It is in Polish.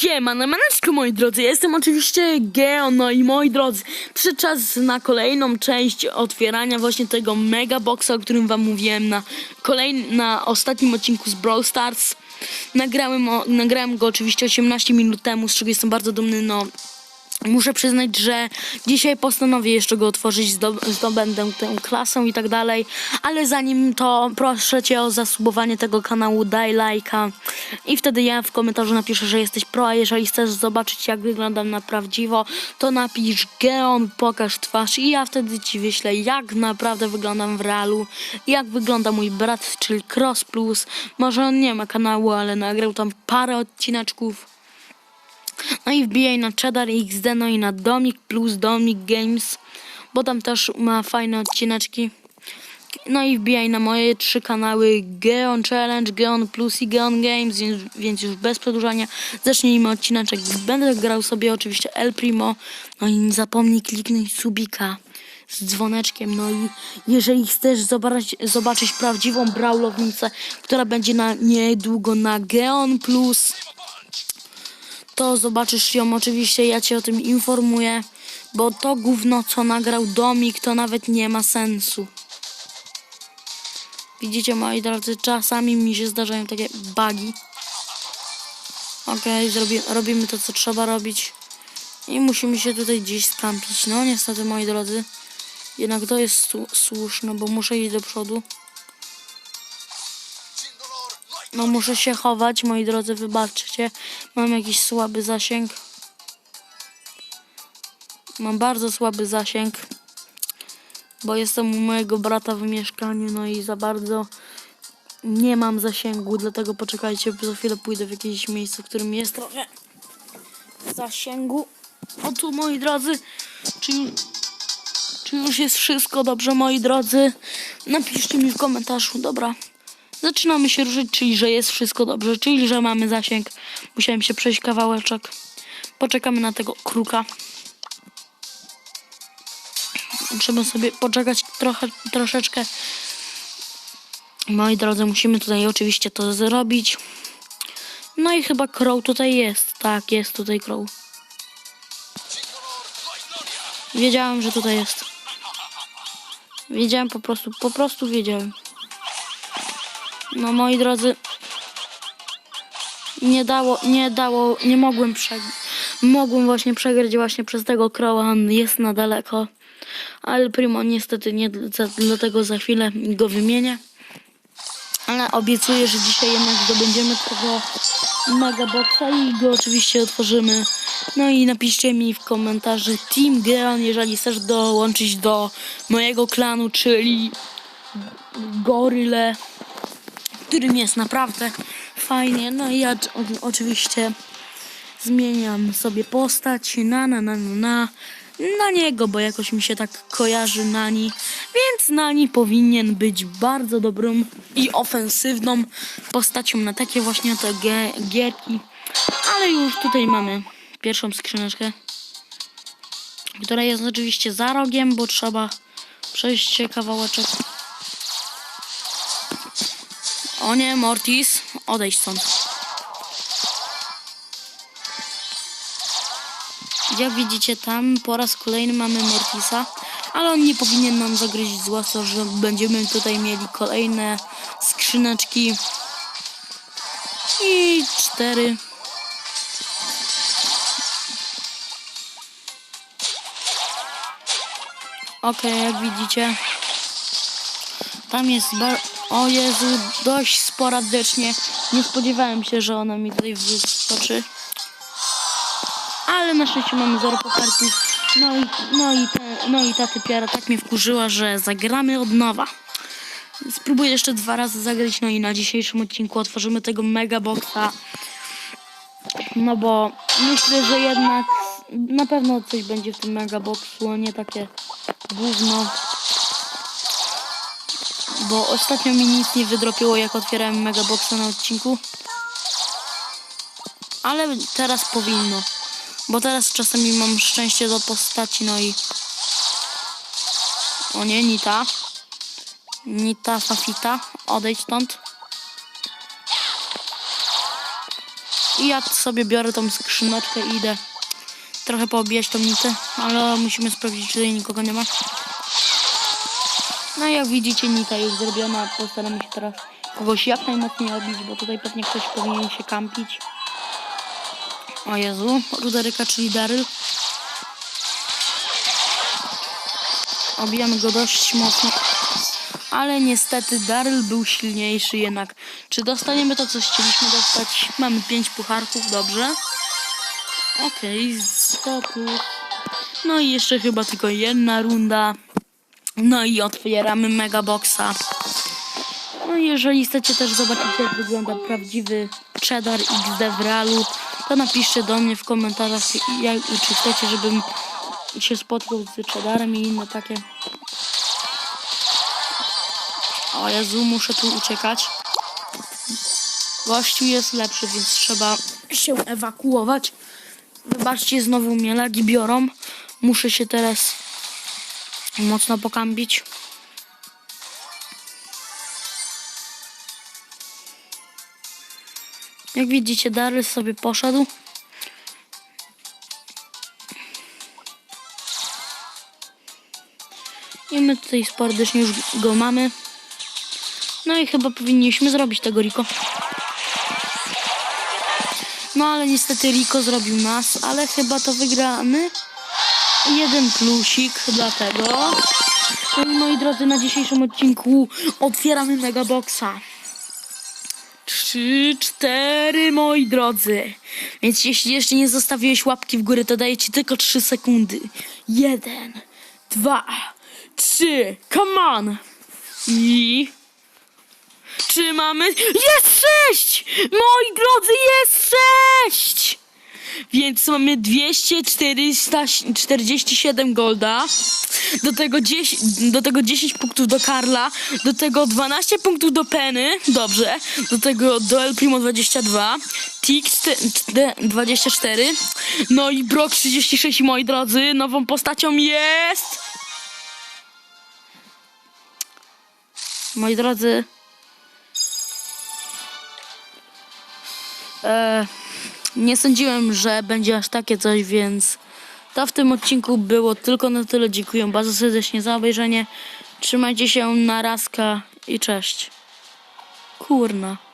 Siema, na maneczku moi drodzy, jestem oczywiście Geo, no i moi drodzy, przyszedł czas na kolejną część otwierania właśnie tego mega boxa, o którym wam mówiłem na kolejnym, na ostatnim odcinku z Brawl Stars. Nagrałem, o, nagrałem go oczywiście 18 minut temu, z czego jestem bardzo dumny, no Muszę przyznać, że dzisiaj postanowię jeszcze go otworzyć, zdo- zdobędę tę klasę i tak dalej, ale zanim to proszę Cię o zasubowanie tego kanału, daj lajka i wtedy ja w komentarzu napiszę, że jesteś pro, a jeżeli chcesz zobaczyć jak wyglądam na prawdziwo, to napisz Geon, pokaż twarz i ja wtedy Ci wyślę jak naprawdę wyglądam w realu, jak wygląda mój brat, czyli Cross Plus, może on nie ma kanału, ale nagrał tam parę odcineczków. No i wbijaj na Cheddar XD, no i na Domik plus Domik Games, bo tam też ma fajne odcineczki. No i wbijaj na moje trzy kanały Geon Challenge, Geon Plus i Geon Games, więc, więc już bez przedłużania zacznijmy odcineczek. Będę grał sobie oczywiście El Primo, no i nie zapomnij kliknąć subika z dzwoneczkiem. No i jeżeli chcesz zobaczyć, zobaczyć prawdziwą brawlownicę, która będzie na niedługo na Geon Plus, to zobaczysz ją oczywiście, ja cię o tym informuję, bo to gówno co nagrał Domik to nawet nie ma sensu. Widzicie moi drodzy, czasami mi się zdarzają takie bugi. Okej, zrobi, robimy to co trzeba robić. I musimy się tutaj gdzieś skampić. No niestety moi drodzy. Jednak to jest słuszne, bo muszę iść do przodu. No muszę się chować, moi drodzy, wybaczcie. Mam jakiś słaby zasięg. Mam bardzo słaby zasięg. Bo jestem u mojego brata w mieszkaniu, no i za bardzo nie mam zasięgu, dlatego poczekajcie, za chwilę pójdę w jakieś miejsce, w którym jest trochę zasięgu. O tu, moi drodzy, czy, czy już jest wszystko dobrze, moi drodzy? Napiszcie mi w komentarzu, dobra. Zaczynamy się ruszyć, czyli że jest wszystko dobrze, czyli że mamy zasięg. Musiałem się przejść kawałeczek. Poczekamy na tego kruka. Trzeba sobie poczekać trochę, troszeczkę. Moi drodzy, musimy tutaj oczywiście to zrobić. No i chyba Crow tutaj jest. Tak, jest tutaj Crow. Wiedziałem, że tutaj jest. Wiedziałem po prostu, po prostu wiedziałem. No moi drodzy, nie dało, nie dało, nie mogłem przegrać. Mogłem właśnie przegrać właśnie przez tego Crowa, on jest na daleko. Ale Primo niestety nie, dlatego za chwilę go wymienię. Ale obiecuję, że dzisiaj jednak zdobędziemy tego mega boxa i go oczywiście otworzymy. No i napiszcie mi w komentarzu Team Geon, jeżeli chcesz dołączyć do mojego klanu, czyli Goryle którym jest naprawdę fajnie. No i ja oczywiście zmieniam sobie postać na na na na na na niego, bo jakoś mi się tak kojarzy Nani, więc Nani powinien być bardzo dobrą i ofensywną postacią na takie właśnie te gierki. Ale już tutaj mamy pierwszą skrzyneczkę, która jest oczywiście za rogiem, bo trzeba przejść się kawałeczek. O nie, Mortis, odejdź stąd. Jak widzicie tam, po raz kolejny mamy Mortisa, ale on nie powinien nam zagryźć zła, co, że będziemy tutaj mieli kolejne skrzyneczki. I cztery. Okej, jak widzicie, tam jest bar... O Jezu, dość sporadycznie. Nie spodziewałem się, że ona mi tutaj wyskoczy. Na szczęście mamy zero pokartów. No i, no i, no i ta typiara tak mnie wkurzyła, że zagramy od nowa. Spróbuję jeszcze dwa razy zagrać, no i na dzisiejszym odcinku otworzymy tego mega boxa. No bo myślę, że jednak na pewno coś będzie w tym mega boxu, a nie takie gówno. Bo ostatnio mi nic nie wydropiło, jak otwierałem Megaboxa na odcinku. Ale teraz powinno. Bo teraz czasami mam szczęście do postaci, no i... O nie, Nita. Nita Fafita. Odejdź stąd. I ja sobie biorę tą skrzyneczkę i idę trochę poobijać tą nitę, ale musimy sprawdzić, czy tutaj nikogo nie ma. No jak widzicie, nita już zrobiona. Postaramy się teraz kogoś jak najmocniej obić, bo tutaj pewnie ktoś powinien się kampić. O Jezu, Ruderyka, czyli Daryl. Obijamy go dość mocno. Ale niestety Daryl był silniejszy jednak. Czy dostaniemy to, co chcieliśmy dostać? Mamy 5 pucharków, dobrze. Okej, okay, No i jeszcze chyba tylko jedna runda. No i otwieramy megaboxa. No i jeżeli chcecie też zobaczyć jak wygląda prawdziwy cheddar XD w realu, to napiszcie do mnie w komentarzach, jak, czy chcecie, żebym się spotkał z cheddarem i inne takie. O Jezu, muszę tu uciekać. Gościu jest lepszy, więc trzeba się ewakuować. Wybaczcie, znowu mnie lagi biorą. Muszę się teraz mocno pokambić. Jak widzicie, Daryl sobie poszedł. I my tutaj sporadycznie już go mamy. No i chyba powinniśmy zrobić tego Riko. No ale niestety Riko zrobił nas, ale chyba to wygramy. Jeden plusik dlatego. No i moi drodzy, na dzisiejszym odcinku otwieramy Megaboxa. Trzy, cztery, moi drodzy. Więc jeśli jeszcze nie zostawiłeś łapki w górę, to daję ci tylko trzy sekundy. Jeden, dwa, trzy, come on! I... Czy mamy... Jest sześć! Moi drodzy, jest sześć! Więc mamy 200, 447 golda. Do tego, 10, do tego 10 punktów do Karla. Do tego 12 punktów do Penny. Dobrze. Do tego do El Primo 22. Tix 24. No i Brock 36, moi drodzy. Nową postacią jest... Moi drodzy... E, nie sądziłem, że będzie aż takie coś, więc to w tym odcinku było tylko na tyle. Dziękuję bardzo serdecznie za obejrzenie. Trzymajcie się, narazka i cześć. Kurna.